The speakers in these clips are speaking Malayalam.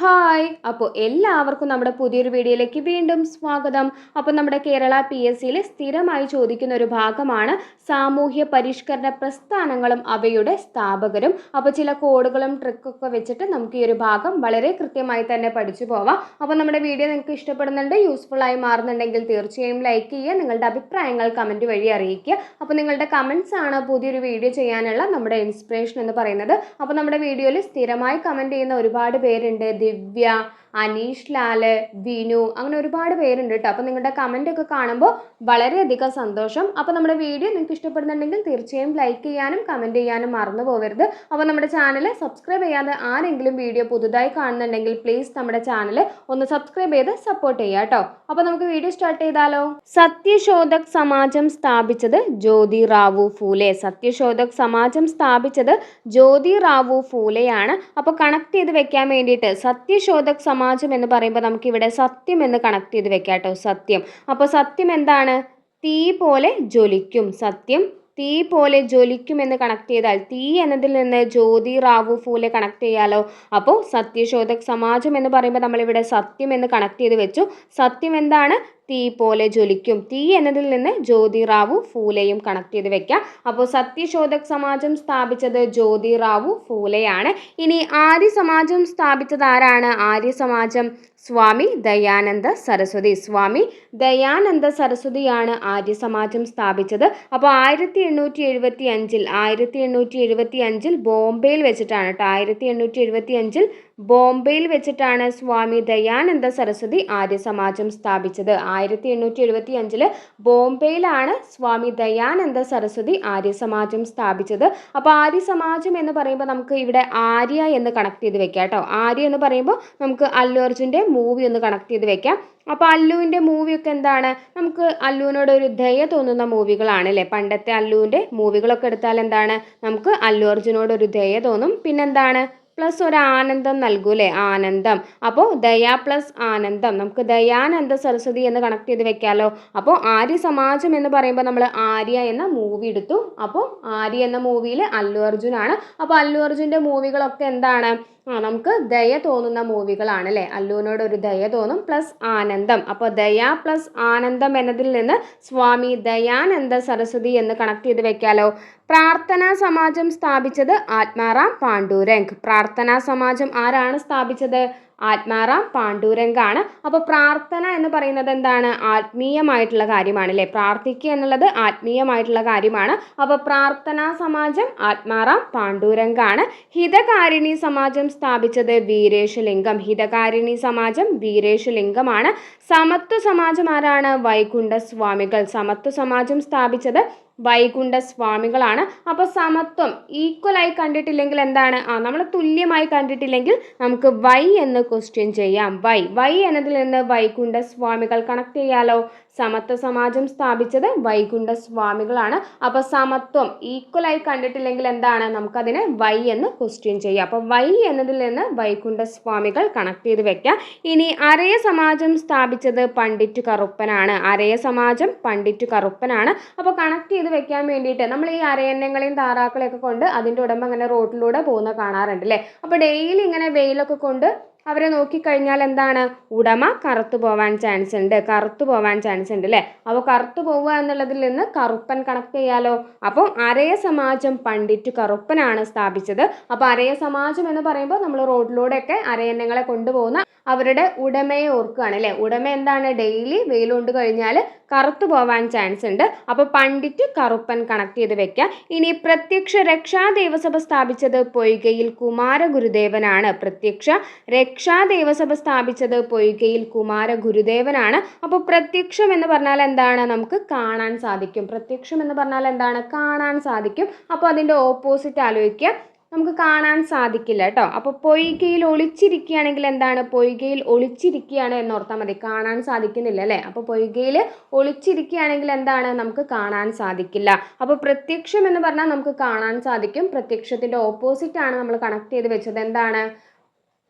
ഹായ്. അപ്പോൾ എല്ലാവർക്കും നമ്മുടെ പുതിയൊരു വീഡിയോയിലേക്ക് വീണ്ടും സ്വാഗതം. അപ്പോൾ നമ്മുടെ കേരള പി എസ് സിയിൽ സ്ഥിരമായി ചോദിക്കുന്ന ഒരു ഭാഗമാണ് സാമൂഹ്യ പരിഷ്കരണ പ്രസ്ഥാനങ്ങളും അവയുടെ സ്ഥാപകരും. അപ്പോൾ ചില കോഡുകളും ട്രിക്കൊക്കെ വെച്ചിട്ട് നമുക്ക് ഈ ഒരു ഭാഗം വളരെ കൃത്യമായി തന്നെ പഠിച്ചു പോവാം. അപ്പോൾ നമ്മുടെ വീഡിയോ നിങ്ങൾക്ക് ഇഷ്ടപ്പെടുന്നുണ്ട് യൂസ്ഫുൾ ആയി മാറുന്നുണ്ടെങ്കിൽ തീർച്ചയായും ലൈക്ക് ചെയ്യുക നിങ്ങളുടെ അഭിപ്രായങ്ങൾ കമന്റ് വഴി അറിയിക്കുക. അപ്പോൾ നിങ്ങളുടെ കമൻസ് ആണ് പുതിയൊരു വീഡിയോ ചെയ്യാനുള്ള നമ്മുടെ ഇൻസ്പിറേഷൻ എന്ന് പറയുന്നത്. അപ്പോൾ നമ്മുടെ വീഡിയോയിൽ സ്ഥിരമായി കമന്റ് ചെയ്യുന്ന ഒരുപാട് പേരുണ്ട്. ദിവ്യ അനീഷ് ലാൽ വിനു അങ്ങനെ ഒരുപാട് പേരുണ്ട് കേട്ടോ അപ്പോൾ നിങ്ങളുടെ കമന്റ് ഒക്കെ കാണുമ്പോൾ വളരെയധികം സന്തോഷം. അപ്പോൾ നമ്മുടെ വീഡിയോ നിങ്ങൾക്ക് ഇഷ്ടപ്പെടുന്നുണ്ടെങ്കിൽ തീർച്ചയായും ലൈക്ക് ചെയ്യാനും കമന്റ് ചെയ്യാനും മറന്നു പോകരുത്. അപ്പോൾ നമ്മുടെ ചാനൽ സബ്സ്ക്രൈബ് ചെയ്യാതെ ആരെങ്കിലും വീഡിയോ പുതുതായി കാണുന്നുണ്ടെങ്കിൽ പ്ലീസ് നമ്മുടെ ചാനൽ ഒന്ന് സബ്സ്ക്രൈബ് ചെയ്ത് സപ്പോർട്ട് ചെയ്യുക കേട്ടോ അപ്പോൾ നമുക്ക് വീഡിയോ സ്റ്റാർട്ട് ചെയ്താലോ? സത്യശോധക് സമാജം സ്ഥാപിച്ചത് ജ്യോതി റാവു ഫൂലെ. സത്യശോധക് സമാജം സ്ഥാപിച്ചത് ജ്യോതി റാവു ഫൂലെയാണ്. അപ്പോൾ കണക്ട് ചെയ്ത് വെക്കാൻ വേണ്ടിയിട്ട് സത്യശോധക് സമാജം എന്ന് പറയുമ്പോൾ നമുക്കിവിടെ സത്യം എന്ന് കണക്ട് ചെയ്ത് വെക്കാം കേട്ടോ സത്യം. അപ്പോൾ സത്യം എന്താണ്? തീ പോലെ ജ്വലിക്കും. സത്യം തീ പോലെ ജ്വലിക്കുമെന്ന് കണക്ട് ചെയ്താൽ തീ എന്നതിൽ നിന്ന് ജ്യോതി റാവു ഫൂലെ കണക്ട് ചെയ്യാലോ? അപ്പോൾ സത്യശോധക് സമാജം എന്ന് പറയുമ്പോൾ നമ്മളിവിടെ സത്യം എന്ന് കണക്ട് ചെയ്ത് വെച്ചു. സത്യം എന്താണ്? തീ പോലെ ജ്വലിക്കും. തീ എന്നതിൽ നിന്ന് ജ്യോതി റാവു ഫൂലെയും കണക്ട് ചെയ്ത് വെക്കാം. അപ്പോൾ സത്യശോധക് സമാജം സ്ഥാപിച്ചത് ജ്യോതി റാവു ഫൂലെയാണ്. ഇനി ആര്യ സമാജം സ്ഥാപിച്ചത് ആരാണ്? ആര്യ സമാജം സ്വാമി ദയാനന്ദ സരസ്വതി. സ്വാമി ദയാനന്ദ സരസ്വതിയാണ് ആര്യ സമാജം സ്ഥാപിച്ചത്. അപ്പോൾ ആയിരത്തി എണ്ണൂറ്റി എഴുപത്തി അഞ്ചിൽ ആയിരത്തി എണ്ണൂറ്റി എഴുപത്തി അഞ്ചിൽ ബോംബെയിൽ വെച്ചിട്ടാണ് കേട്ടോ ആയിരത്തി എണ്ണൂറ്റി എഴുപത്തി അഞ്ചിൽ ബോംബെയിൽ വെച്ചിട്ടാണ് സ്വാമി ദയാനന്ദ സരസ്വതി ആര്യ സമാജം സ്ഥാപിച്ചത്. ആയിരത്തി എണ്ണൂറ്റി എഴുപത്തി അഞ്ചിൽ ബോംബെയിലാണ് സ്വാമി ദയാനന്ദ സരസ്വതി ആര്യ സമാജം സ്ഥാപിച്ചത്. അപ്പോൾ ആര്യ സമാജം എന്ന് പറയുമ്പോൾ നമുക്ക് ഇവിടെ ആര്യ എന്ന് കണക്ട് ചെയ്ത് വെക്കാം കേട്ടോ. ആര്യ എന്ന് പറയുമ്പോൾ നമുക്ക് അല്ലു അർജുന്റെ മൂവി ഒന്ന് കണക്ട് ചെയ്ത് വെക്കാം. അപ്പോൾ അല്ലുവിന്റെ മൂവിയൊക്കെ എന്താണ്? നമുക്ക് അല്ലുവിനോട് ഒരു ദയ തോന്നുന്ന മൂവികളാണ് അല്ലേ? പണ്ടത്തെ അല്ലുവിന്റെ മൂവികളൊക്കെ എടുത്താൽ എന്താണ്? നമുക്ക് അല്ലു അർജുനോട് ഒരു ദയ തോന്നും. പിന്നെന്താണ്? പ്ലസ് ഒരു ആനന്ദം നൽകൂലേ? ആനന്ദം. അപ്പോൾ ദയാ പ്ലസ് ആനന്ദം. നമുക്ക് ദയാനന്ദ സരസ്വതി എന്ന് കണക്ട് ചെയ്ത് വെക്കാമല്ലോ അപ്പോൾ ആര്യ സമാജം എന്ന് പറയുമ്പോൾ നമ്മൾ ആര്യ എന്ന മൂവി എടുത്തു. അപ്പോൾ ആര്യ എന്ന മൂവിയിൽ അല്ലു അർജുനാണ്. അപ്പോൾ അല്ലു അർജുന്റെ മൂവികളൊക്കെ എന്താണ്? ആ നമുക്ക് ദയ തോന്നുന്ന മൂവികളാണ് അല്ലേ അല്ലുവിനോട് ഒരു ദയ തോന്നും പ്ലസ് ആനന്ദം. അപ്പോൾ ദയ പ്ലസ് ആനന്ദം എന്നതിൽ നിന്ന് സ്വാമി ദയാനന്ദ സരസ്വതി എന്ന് കണക്ട് ചെയ്ത് വെക്കാലോ. പ്രാർത്ഥനാ സമാജം സ്ഥാപിച്ചത് ആത്മാറാം പാണ്ഡുരംഗ്. പ്രാർത്ഥനാ സമാജം ആരാണ് സ്ഥാപിച്ചത്? ആത്മാറാം പാണ്ഡൂരംഗാണ്. അപ്പോൾ പ്രാർത്ഥന എന്ന് പറയുന്നത് എന്താണ്? ആത്മീയമായിട്ടുള്ള കാര്യമാണ് അല്ലേ പ്രാർത്ഥിക്കുക എന്നുള്ളത് ആത്മീയമായിട്ടുള്ള കാര്യമാണ്. അപ്പോൾ പ്രാർത്ഥനാ സമാജം ആത്മാറാം പാണ്ഡൂരംഗാണ്. ഹിതകാരിണി സമാജം സ്ഥാപിച്ചത് വീരേശലിംഗം. ഹിതകാരിണി സമാജം വീരേശലിംഗമാണ്. സമത്വ സമാജം ആരാണ്? വൈകുണ്ഠ സ്വാമികൾ സമത്വ സമാജം സ്ഥാപിച്ചത് വൈകുണ്ഠ സ്വാമികളാണ് അപ്പോൾ സമത്വം ഈക്വലായി കണ്ടിട്ടില്ലെങ്കിൽ എന്താണ്? ആ നമ്മൾ തുല്യമായി കണ്ടിട്ടില്ലെങ്കിൽ നമുക്ക് വൈ എന്ന് ക്വസ്റ്റ്യൻ ചെയ്യാം. വൈ വൈ എന്നതിൽ നിന്ന് വൈകുണ്ഠ സ്വാമികൾ കണക്ട് ചെയ്യാലോ? സമത്വ സമാജം സ്ഥാപിച്ചത് വൈകുണ്ഠ സ്വാമികളാണ് അപ്പോൾ സമത്വം ഈക്വലായി കണ്ടിട്ടില്ലെങ്കിൽ എന്താണ്? നമുക്കതിനെ വൈ എന്ന് ക്വസ്റ്റ്യൻ ചെയ്യാം. അപ്പോൾ വൈ എന്നതിൽ നിന്ന് വൈകുണ്ഠ സ്വാമികൾ കണക്ട് ചെയ്ത് വെക്കാം. ഇനി അരയ സമാജം സ്ഥാപിച്ചത് പണ്ഡിറ്റ് കറുപ്പനാണ്. അരയ സമാജം പണ്ഡിറ്റ് കറുപ്പനാണ്. അപ്പോൾ കണക്ട് ചെയ്ത് വെക്കാൻ വേണ്ടിയിട്ട് നമ്മൾ ഈ അരയന്നങ്ങളെയും താറാക്കളെയൊക്കെ കൊണ്ട് അതിന്റെ ഉടമ്പ അങ്ങനെ റോട്ടിലൂടെ പോകുന്ന കാണാറുണ്ട് അല്ലേ അപ്പോൾ ഡെയിലി ഇങ്ങനെ വെയിലൊക്കെ കൊണ്ട് അവരെ നോക്കിക്കഴിഞ്ഞാൽ എന്താണ്? ഉടമ കറുത്തു പോവാൻ ചാൻസ് ഉണ്ട്. കറുത്തു പോവാൻ ചാൻസ് ഉണ്ട് അല്ലേ? അപ്പോൾ കറുത്തു പോവുക എന്നുള്ളതിൽ നിന്ന് കറുപ്പൻ കണക്ട് ചെയ്യാലോ? അപ്പോൾ അരയ സമാജം പണ്ഡിറ്റ് കറുപ്പനാണ് സ്ഥാപിച്ചത്. അപ്പോൾ അരയ സമാജം എന്ന് പറയുമ്പോൾ നമ്മൾ റോഡിലൂടെയൊക്കെ അരയന്നങ്ങളെ കൊണ്ടുപോകുന്ന അവരുടെ ഉടമയെ ഓർക്കുകയാണ് അല്ലേ? ഉടമ എന്താണ്? ഡെയിലി വെയിൽ കൊണ്ട് കഴിഞ്ഞാൽ കറുത്തു പോവാൻ ചാൻസ് ഉണ്ട്. അപ്പോൾ പണ്ഡിറ്റ് കറുപ്പൻ കണക്ട് ചെയ്ത് വെക്കാം ഇനി പ്രത്യക്ഷ രക്ഷാ ദേവസഭ സ്ഥാപിച്ചത് പൊയ്കയിൽ കുമാര ഗുരുദേവനാണ് പ്രത്യക്ഷ രക്ഷാ ദേവസഭ സ്ഥാപിച്ചത് പൊയ്കയിൽ കുമാര ഗുരുദേവനാണ് അപ്പോൾ പ്രത്യക്ഷം എന്ന് പറഞ്ഞാൽ എന്താണ്? നമുക്ക് കാണാൻ സാധിക്കും. പ്രത്യക്ഷം എന്ന് പറഞ്ഞാൽ എന്താണ്? കാണാൻ സാധിക്കും. അപ്പോൾ അതിന്റെ ഓപ്പോസിറ്റ് ആലോചിക്കുക. നമുക്ക് കാണാൻ സാധിക്കില്ല കേട്ടോ. അപ്പോൾ പൊയ്കയിൽ ഒളിച്ചിരിക്കുകയാണെങ്കിൽ എന്താണ്? പൊയ്കയിൽ ഒളിച്ചിരിക്കുകയാണ് എന്ന് ഓർത്താൽ മതി. കാണാൻ സാധിക്കുന്നില്ല അല്ലേ? അപ്പോൾ പൊയ്കയിൽ ഒളിച്ചിരിക്കുകയാണെങ്കിൽ എന്താണ്? നമുക്ക് കാണാൻ സാധിക്കില്ല. അപ്പോൾ പ്രത്യക്ഷം എന്ന് പറഞ്ഞാൽ നമുക്ക് കാണാൻ സാധിക്കും. പ്രത്യക്ഷത്തിന്റെ ഓപ്പോസിറ്റ് ആണ് നമ്മൾ കണക്ട് ചെയ്ത് വെച്ചത്. എന്താണ്?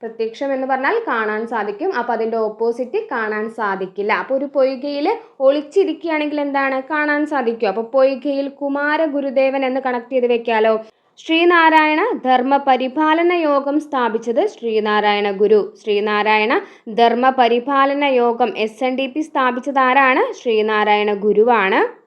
പ്രത്യക്ഷം എന്ന് പറഞ്ഞാൽ കാണാൻ സാധിക്കും. അപ്പോൾ അതിന്റെ ഓപ്പോസിറ്റ് കാണാൻ സാധിക്കില്ല. അപ്പോൾ ഒരു പൊയ്കയിൽ ഒളിച്ചിരിക്കുകയാണെങ്കിൽ എന്താണ്? കാണാൻ സാധിക്കും. അപ്പോൾ പൊയ്കയിൽ കുമാര ഗുരുദേവൻ എന്ന് കണക്ട് ചെയ്ത് വെക്കാലോ. ശ്രീനാരായണ ധർമ്മ പരിപാലന യോഗം സ്ഥാപിച്ചത് ശ്രീനാരായണ ഗുരു. ശ്രീനാരായണ ധർമ്മ പരിപാലന യോഗം എസ് എൻ ഡി പി സ്ഥാപിച്ചത് ആരാണ്? ശ്രീനാരായണ ഗുരുവാണ്.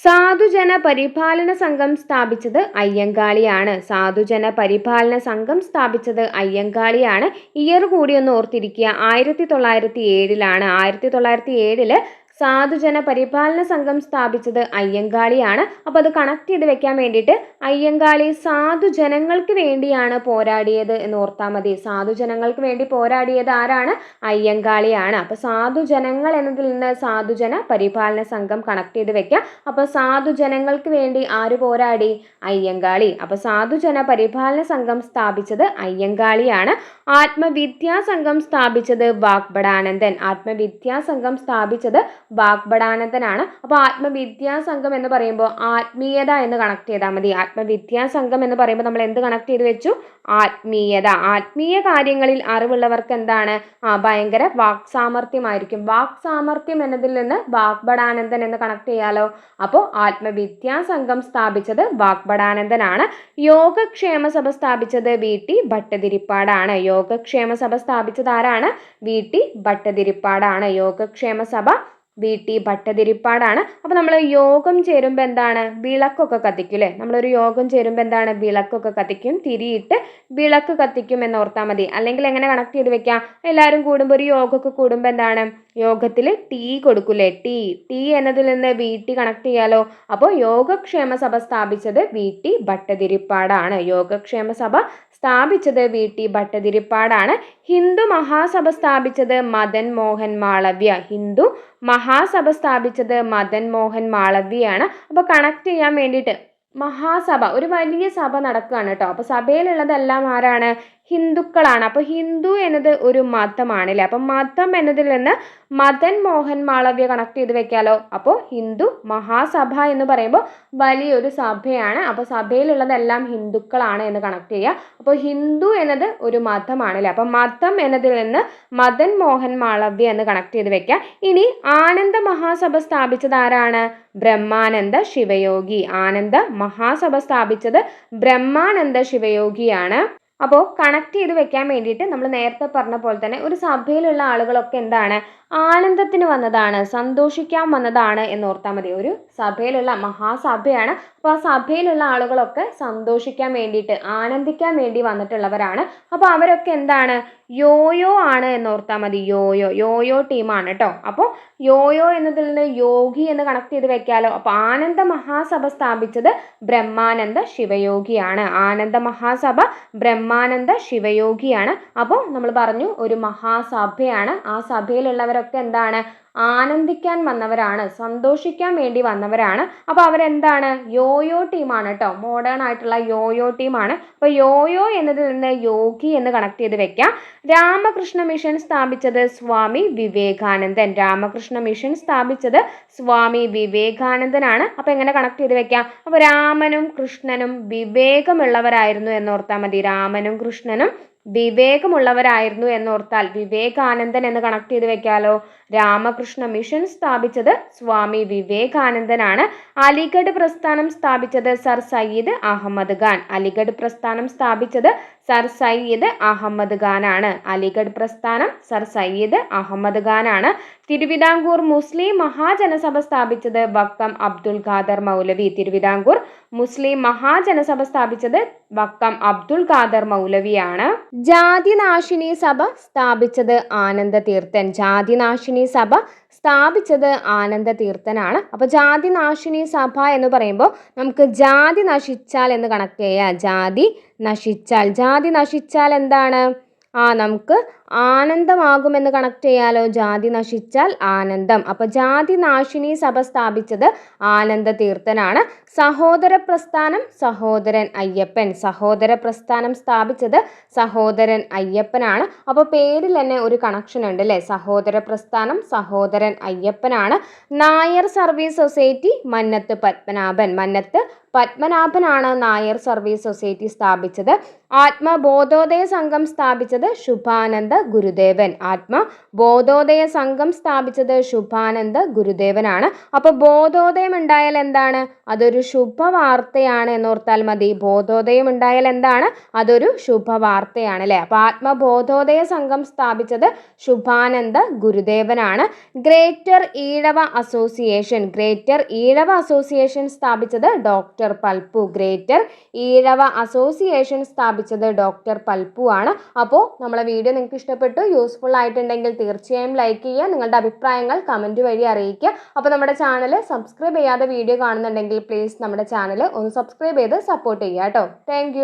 സാധുജന പരിപാലന സംഘം സ്ഥാപിച്ചത് അയ്യങ്കാളിയാണ്. സാധുജന പരിപാലന സംഘം സ്ഥാപിച്ചത് അയ്യങ്കാളിയാണ്. ഇയർ കൂടി ഒന്ന് ഓർത്തിരിക്കുക. ആയിരത്തി തൊള്ളായിരത്തി ഏഴിലാണ്. ആയിരത്തി തൊള്ളായിരത്തി ഏഴിൽ സാധുജന പരിപാലന സംഘം സ്ഥാപിച്ചത് അയ്യങ്കാളിയാണ്. അപ്പോൾ അത് കണക്ട് ചെയ്ത് വെക്കാൻ വേണ്ടിയിട്ട് അയ്യങ്കാളി സാധുജനങ്ങൾക്ക് വേണ്ടിയാണ് പോരാടിയത് എന്ന് ഓർത്താൽ മതി. സാധുജനങ്ങൾക്ക് വേണ്ടി പോരാടിയത് ആരാണ്? അയ്യങ്കാളിയാണ്. അപ്പോൾ സാധുജനങ്ങൾ എന്നതിൽ നിന്ന് സാധുജന പരിപാലന സംഘം കണക്ട് ചെയ്ത് വെക്കാം. അപ്പോൾ സാധുജനങ്ങൾക്ക് വേണ്ടി ആര് പോരാടി? അയ്യങ്കാളി. അപ്പോൾ സാധുജന പരിപാലന സംഘം സ്ഥാപിച്ചത് അയ്യങ്കാളിയാണ്. ആത്മവിദ്യാ സംഘം സ്ഥാപിച്ചത് വാഗ്ബടാനന്ദൻ ആത്മവിദ്യാ സംഘം സ്ഥാപിച്ചത് വാഗ്ബടാനന്ദനാണ് അപ്പോൾ ആത്മവിദ്യാസംഘം എന്ന് പറയുമ്പോൾ ആത്മീയത എന്ന് കണക്ട് ചെയ്താൽ മതി. ആത്മവിദ്യാസംഘം എന്ന് പറയുമ്പോൾ നമ്മൾ എന്ത് കണക്ട് ചെയ്ത് വെച്ചു? ആത്മീയത. ആത്മീയ കാര്യങ്ങളിൽ അറിവുള്ളവർക്ക് എന്താണ്? ആ ഭയങ്കര വാക് സാമർഥ്യമായിരിക്കും വാക് സാമർഥ്യം എന്നതിൽ നിന്ന് വാഗ്ബടാനന്ദൻ എന്ന് കണക്ട് ചെയ്യാലോ? അപ്പോൾ ആത്മവിദ്യാസംഘം സ്ഥാപിച്ചത് വാഗ്ബടാനന്ദനാണ് യോഗക്ഷേമ സഭ സ്ഥാപിച്ചത് വി ടി ഭട്ടതിരിപ്പാടാണ്. യോഗക്ഷേമ സഭ സ്ഥാപിച്ചത് ആരാണ്? വി ടി ഭട്ടതിരിപ്പാടാണ്. Yogakshema Sabha V T ഭട്ടതിരിപ്പാടാണ്. അപ്പോൾ നമ്മൾ യോഗം ചേരുമ്പോൾ എന്താണ്? വിളക്കൊക്കെ കത്തിക്കും അല്ലേ നമ്മളൊരു യോഗം ചേരുമ്പോൾ എന്താണ്? വിളക്കൊക്കെ കത്തിക്കും. തിരിയിട്ട് വിളക്ക് കത്തിക്കും എന്ന് ഓർത്താൽ മതി. അല്ലെങ്കിൽ എങ്ങനെ കണക്ട് ചെയ്ത് വെക്കാം? എല്ലാവരും കൂടുമ്പോൾ ഒരു യോഗമൊക്കെ കൂടുമ്പോൾ എന്താണ്? യോഗത്തിൽ ടീ കൊടുക്കൂലേ ടീ ടീ എന്നതിൽ നിന്ന് വി ടി കണക്ട് ചെയ്യാലോ? അപ്പോൾ യോഗക്ഷേമ സഭ സ്ഥാപിച്ചത് വി ടി ഭട്ടതിരിപ്പാടാണ്. യോഗക്ഷേമ സഭ സ്ഥാപിച്ചത് വി ടി ഭട്ടതിരിപ്പാടാണ്. ഹിന്ദു മഹാസഭ സ്ഥാപിച്ചത് മദൻ മോഹൻ മാളവ്യ. ഹിന്ദു മഹാസഭ സ്ഥാപിച്ചത് മദൻ മോഹൻ മാളവ്യയാണ്. അപ്പോൾ കണക്ട് ചെയ്യാൻ വേണ്ടിയിട്ട് മഹാസഭ ഒരു വലിയ സഭ നടക്കുകയാണ് കേട്ടോ. അപ്പോൾ സഭയിലുള്ളതെല്ലാം ആരാണ്? ഹിന്ദുക്കളാണ്. അപ്പോൾ ഹിന്ദു എന്നത് ഒരു മതമാണ് അല്ലേ അപ്പം മതം എന്നതിൽ നിന്ന് മദൻ മോഹൻ മാളവ്യ കണക്ട് ചെയ്ത് വെക്കാലോ? അപ്പോൾ ഹിന്ദു മഹാസഭ എന്ന് പറയുമ്പോൾ വലിയൊരു സഭയാണ്. അപ്പോൾ സഭയിലുള്ളതെല്ലാം ഹിന്ദുക്കളാണ് എന്ന് കണക്ട് ചെയ്യുക. അപ്പോൾ ഹിന്ദു എന്നത് ഒരു മതമാണ് അല്ലേ അപ്പം മതം എന്നതിൽ നിന്ന് മദൻ മോഹൻ മാളവ്യ എന്ന് കണക്ട് ചെയ്ത് വെക്കുക ഇനി ആനന്ദ മഹാസഭ സ്ഥാപിച്ചത് ആരാണ്? ബ്രഹ്മാനന്ദ ശിവയോഗി. ആനന്ദ മഹാസഭ സ്ഥാപിച്ചത് ബ്രഹ്മാനന്ദ ശിവയോഗിയാണ്. അപ്പോൾ കണക്ട് ചെയ്ത് വെക്കാൻ വേണ്ടിയിട്ട് നമ്മൾ നേരത്തെ പറഞ്ഞ പോലെ തന്നെ ഒരു സഭയിലുള്ള ആളുകളൊക്കെ എന്താണ്? ആനന്ദത്തിന് വന്നതാണ് സന്തോഷിക്കാൻ വന്നതാണ് എന്ന് ഓർത്താൽ മതി. ഒരു സഭയിലുള്ള മഹാസഭയാണ്. അപ്പോൾ ആ സഭയിലുള്ള ആളുകളൊക്കെ സന്തോഷിക്കാൻ വേണ്ടിയിട്ട് ആനന്ദിക്കാൻ വേണ്ടി വന്നിട്ടുള്ളവരാണ്. അപ്പോൾ അവരൊക്കെ എന്താണ്? യോയോ ആണ് എന്ന് ഓർത്താൽ മതി. യോയോ യോയോ ടീമാണ് കേട്ടോ അപ്പോൾ യോയോ എന്നതിൽ നിന്ന് യോഗി എന്ന് കണക്ട് ചെയ്ത് വെക്കാലോ. അപ്പോൾ ആനന്ദ മഹാസഭ സ്ഥാപിച്ചത് ബ്രഹ്മാനന്ദ ശിവയോഗിയാണ്. ആനന്ദ മഹാസഭ ബ്രഹ്മാനന്ദ ശിവയോഗിയാണ്. അപ്പോൾ നമ്മൾ പറഞ്ഞു ഒരു മഹാസഭയാണ്. ആ സഭയിലുള്ളവരൊക്കെ എന്താണ്? ആനന്ദിക്കാൻ വന്നവരാണ് സന്തോഷിക്കാൻ വേണ്ടി വന്നവരാണ്. അപ്പോൾ അവരെന്താണ്? യോയോ ടീമാണ് കേട്ടോ. മോഡേൺ ആയിട്ടുള്ള യോയോ ടീമാണ്. അപ്പോൾ യോയോ എന്നതിൽ നിന്ന് യോഗി എന്ന് കണക്ട് ചെയ്ത് വെക്കാം. രാമകൃഷ്ണ മിഷൻ സ്ഥാപിച്ചത് സ്വാമി വിവേകാനന്ദൻ. രാമകൃഷ്ണ മിഷൻ സ്ഥാപിച്ചത് സ്വാമി വിവേകാനന്ദനാണ്. അപ്പോൾ എങ്ങനെ കണക്ട് ചെയ്ത് വെക്കാം? അപ്പോൾ രാമനും കൃഷ്ണനും വിവേകമുള്ളവരായിരുന്നു എന്നോർത്താൽ മതി. രാമനും കൃഷ്ണനും വിവേകമുള്ളവരായിരുന്നു എന്നോർത്താൽ വിവേകാനന്ദൻ എന്ന് കണക്ട് ചെയ്ത് വെക്കാലോ? രാമകൃഷ്ണ മിഷൻ സ്ഥാപിച്ചത് സ്വാമി വിവേകാനന്ദനാണ്. അലിഗഡ് പ്രസ്ഥാനം സ്ഥാപിച്ചത് സർ സയ്യിദ് അഹമ്മദ് ഖാൻ. അലിഗഡ് പ്രസ്ഥാനം സ്ഥാപിച്ചത് സർ സയ്യിദ് അഹമ്മദ് ഖാനാണ്. അലിഗഡ് പ്രസ്ഥാനം സർ സയ്യിദ് അഹമ്മദ് ഖാനാണ്. തിരുവിതാംകൂർ മുസ്ലിം മഹാജനസഭ സ്ഥാപിച്ചത് വക്കം അബ്ദുൽ ഖാദർ മൗലവി. തിരുവിതാംകൂർ മുസ്ലിം മഹാജനസഭ സ്ഥാപിച്ചത് വക്കം അബ്ദുൽ ഖാദർ മൗലവിയാണ്. ജാതിനാശിനി സഭ സ്ഥാപിച്ചത് ആനന്ദ തീർത്ഥൻ ജാതിനാശിനി സഭ സ്ഥാപിച്ചത് ആനന്ദ തീർത്ഥനാണ് അപ്പോൾ ജാതിനാശിനി സഭ എന്ന് പറയുമ്പോൾ നമുക്ക് ജാതി നശിച്ചാൽ എന്ന് കണക്ട് ചെയ്യാം. ജാതി നശിച്ചാൽ. ജാതി നശിച്ചാൽ എന്താണ്? ആ നമുക്ക് ആനന്ദമാകുമെന്ന് കണക്ട് ചെയ്യാലോ? ജാതി നശിച്ചാൽ ആനന്ദം. അപ്പോൾ ജാതി നാശിനി സഭ സ്ഥാപിച്ചത് ആനന്ദ തീർത്ഥനാണ് സഹോദര പ്രസ്ഥാനം സഹോദരൻ അയ്യപ്പൻ. സഹോദര പ്രസ്ഥാനം സ്ഥാപിച്ചത് സഹോദരൻ അയ്യപ്പനാണ്. അപ്പോൾ പേരിൽ തന്നെ ഒരു കണക്ഷൻ ഉണ്ട് അല്ലേ സഹോദര പ്രസ്ഥാനം Sahodaran അയ്യപ്പനാണ്. Nair service society Mannathu Padmanabhan. Mannath പത്മനാഭനാണ് നായർ സർവീസ് സൊസൈറ്റി സ്ഥാപിച്ചത്. ആത്മബോധോദയ സംഘം സ്ഥാപിച്ചത് ശുഭാനന്ദ ഗുരുദേവൻ. ആത്മ ബോധോദയ സംഘം സ്ഥാപിച്ചത് ശുഭാനന്ദ ഗുരുദേവനാണ്. അപ്പോൾ ബോധോദയം ഉണ്ടായാൽ എന്താണ്? അതൊരു ശുഭവാർത്തയാണ് എന്നോർത്താൽ മതി. ബോധോദയം ഉണ്ടായാൽ എന്താണ്? അതൊരു ശുഭവാർത്തയാണ് അല്ലേ? അപ്പോൾ ആത്മബോധോദയ സംഘം സ്ഥാപിച്ചത് Subhananda ഗുരുദേവനാണ്. Greater Ezhava association greater Ezhava association സ്ഥാപിച്ചത് doctor Palpu. Greater Ezhava association സ്ഥാപിച്ചത് ഡോക്ടർ പൽപ്പു ആണ്. അപ്പോൾ നമ്മളെ വീഡിയോ നിങ്ങൾക്ക് ഇഷ്ടപ്പെട്ടു യൂസ്ഫുൾ ആയിട്ടുണ്ടെങ്കിൽ തീർച്ചയായും ലൈക്ക് ചെയ്യുക നിങ്ങളുടെ അഭിപ്രായങ്ങൾ കമന്റ് വഴി അറിയിക്കുക. അപ്പോൾ നമ്മുടെ ചാനൽ സബ്സ്ക്രൈബ് ചെയ്യാതെ വീഡിയോ കാണുന്നുണ്ടെങ്കിൽ പ്ലീസ് നമ്മുടെ ചാനൽ ഒന്ന് സബ്സ്ക്രൈബ് ചെയ്ത് സപ്പോർട്ട് ചെയ്യുക കേട്ടോ. താങ്ക്